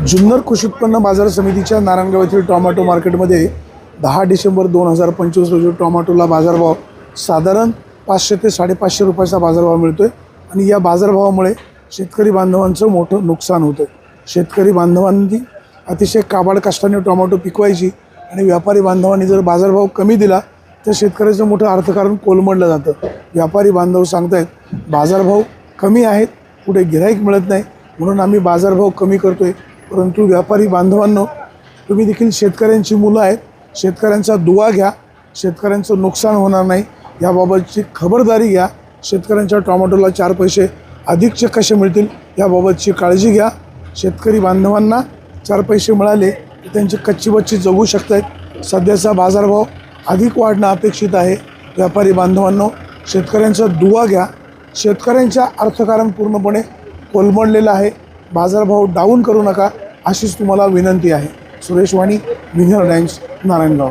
जुन्नर कृषी उत्पन्न बाजार समितीच्या नारायणगाव येथील टॉमॅटो मार्केटमध्ये दहा डिसेंबर दोन हजार पंचवीस रोजी टॉमॅटोला बाजारभाव साधारण पाचशे ते साडेपाचशे रुपयाचा बाजारभाव मिळतो आहे आणि या बाजारभावामुळे शेतकरी बांधवांचं मोठं नुकसान होतं आहे शेतकरी बांधवांनी अतिशय काबाड कष्टाने टोमॅटो पिकवायची आणि व्यापारी बांधवांनी जर बाजारभाव कमी दिला तर शेतकऱ्याचं मोठं अर्थकारण कोलमडलं जातं. व्यापारी बांधव सांगतायत बाजारभाव कमी आहेत कुठे गिराईक मिळत नाही म्हणून आम्ही बाजारभाव कमी करतो आहे परंतु व्यापारी बांधवांनो तुम्ही देखील शेतकऱ्यांची मुलं आहेत. शेतकऱ्यांचा दुवा घ्या. शेतकऱ्यांचं नुकसान होणार नाही. याबाबतची खबरदारी घ्या. शेतकऱ्यांच्या टोमॅटोला चार पैसे अधिकचे कसे मिळतील याबाबतची काळजी घ्या. शेतकरी बांधवांना चार पैसे मिळाले तर त्यांची कच्ची बच्ची जगू शकत आहेत सध्याचा बाजारभाव अधिक वाढणं अपेक्षित आहे. व्यापारी बांधवांनो शेतकऱ्यांचा दुवा घ्या. शेतकऱ्यांच्या अर्थकारण पूर्णपणे कोलमडलेलं आहे. बाजारभाव डाऊन करू नका अशीच तुम्हाला विनंती आहे. Suresh Wani Winner Times Narayangaon.